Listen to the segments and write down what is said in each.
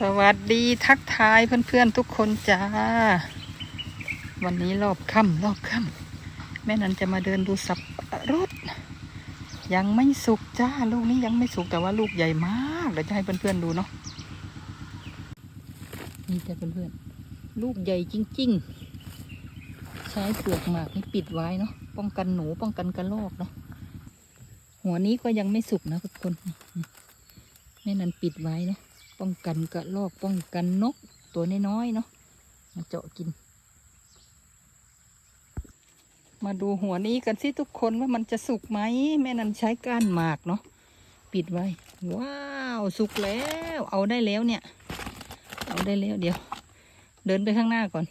สวัสดีทักทายเพื่อนๆทุกคนจ้า วันนี้รอบค่ำรอบค่ำแม่นันจะมาเดินดูสับปะรดยังไม่สุกจ้า ลูกนี้ยังไม่สุกแต่ว่าลูกใหญ่มากเดี๋ยวจะให้เพื่อนๆดูเนาะนี่จ้ะเพื่อนๆลูกใหญ่จริง ๆ ใช้เปลือกหมากนี่ปิดไว้เนาะป้องกันหนูป้องกันกระรอกเนาะหัวนี้ก็ยังไม่สุกนะทุกคนแม่นันปิดไว้เนาะ ป้องกันกระรอกป้องกันนกตัวน้อยๆเนาะมาเจาะกิน มาดูหัวนี้กันสิทุกคนว่ามันจะสุกไหมแม่นันใช้ก้านหมากเนาะปิดไว้ ว้าวสุกแล้ว เอาได้แล้วเนี่ย เอาได้แล้วเดี๋ยว เดินไปข้างหน้าก่อน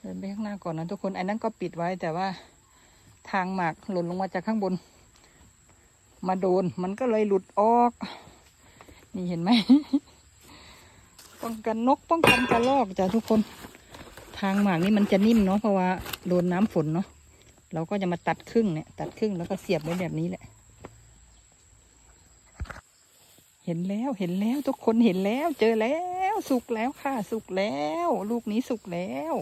เดินไปข้างหน้าก่อนนะทุกคนไอันนั้นก็ปิดไว้แต่ว่าทางหมากหล่นลงมาจากข้างบน มาโดนมันก็เลยหลุดออก นี่เห็นไหม ป้องกันนกป้องกันกระรอกจ้ะทุกคน ทางหมากนี่มันจะนิ่มเนาะเพราะว่าโดนน้ำฝนเนาะ เราก็จะมาตัดครึ่งเนี่ย ตัดครึ่งแล้วก็เสียบไว้แบบนี้แหละ เห็นแล้วเห็นแล้วทุกคนเห็นแล้ว เจอแล้วสุกแล้วค่ะ สุกแล้ว ลูกนี้สุกแล้ว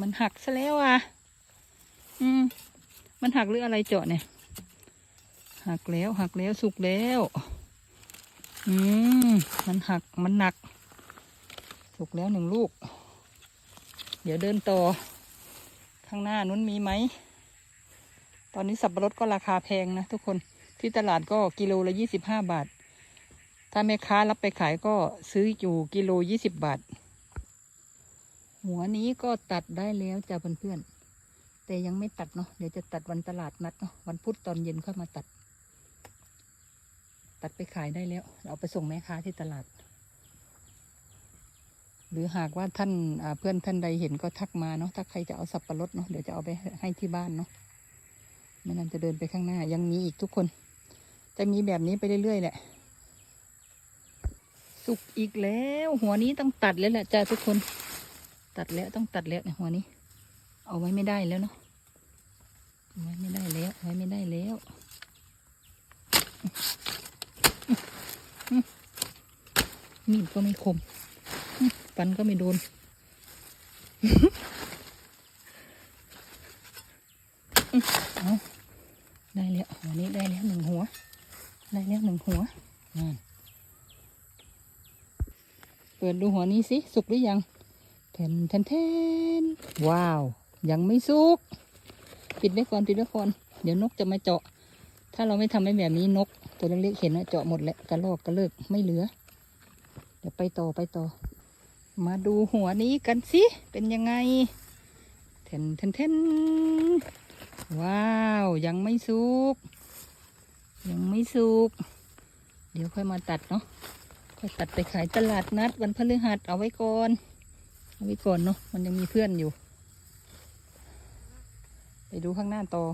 มันหักซะแล้วอะ อืม มันหักหรืออะไรเจาะเนี่ยหักแล้วหักแล้วสุกแล้ว อืมมันหักมันหนัก สุกแล้วหนึ่งลูก เดี๋ยวเดินต่อ ข้างหน้านู้นมีไหม ตอนนี้สับปะรดก็ราคาแพงนะทุกคนที่ตลาดก็กิโลละยี่สิบห้าบาท ถ้าแม่ค้ารับไปขายก็ซื้ออยู่กิโลยี่สิบบาท หัวนี้ก็ตัดได้แล้วจ้าเพื่อนๆแต่ยังไม่ตัดเนาะเดี๋ยวจะตัดวันตลาดนัดเนาะวันพุธตอนเย็นค่อยมาตัด ตัดไปขายได้แล้ว เอาไปส่งแม่ค้าที่ตลาด หรือหากว่าท่านอ่าเพื่อนท่านใดเห็นก็ทักมาเนาะถ้าใครจะเอาสับปะรดเนาะเดี๋ยวจะเอาไปให้ที่บ้านเนาะไม่นั้นจะเดินไปข้างหน้า ยังมีอีกทุกคน จะมีแบบนี้ไปเรื่อยๆแหละ สุกอีกแล้ว หัวนี้ต้องตัดแล้วแหละจ้าทุกคน ตัดแล้วต้องตัดแล้วเนี่ยหัวนี้ เอาไว้ไม่ได้แล้วเนาะไว้ไม่ได้แล้วไว้ไม่ได้แล้ว มีดก็ไม่คมฟันก็ไม่โดน เอาได้แล้วหัวนี้ได้แล้วหนึ่งหัว ได้แล้วหนึ่งหัวนั่นเปิดดูหัวนี้สิ สุกหรือยังแทนแทนแทนว้าว ยังไม่สุก ปิดไว้ก่อนปิดไว้ก่อน เดี๋ยวนกจะมาเจาะ ถ้าเราไม่ทำให้แบบนี้นก ตัวเล็กๆเห็นนะเจาะหมดแล้วกระลอกกระเลิกไม่เหลือ ดี๋ยวไปต่อไปต่อ มาดูหัวนี้กันสิ เป็นยังไงเทนเทนเทนว้าว ยังไม่สุก ยังไม่สุก เดี๋ยวค่อยมาตัดเนาะ ค่อยตัดไปขายตลาดนัด วันพฤหัสเอาไว้ก่อน เอาไว้ก่อนเนาะ มันยังมีเพื่อนอยู่ ไปดูข้างหน้าต่อ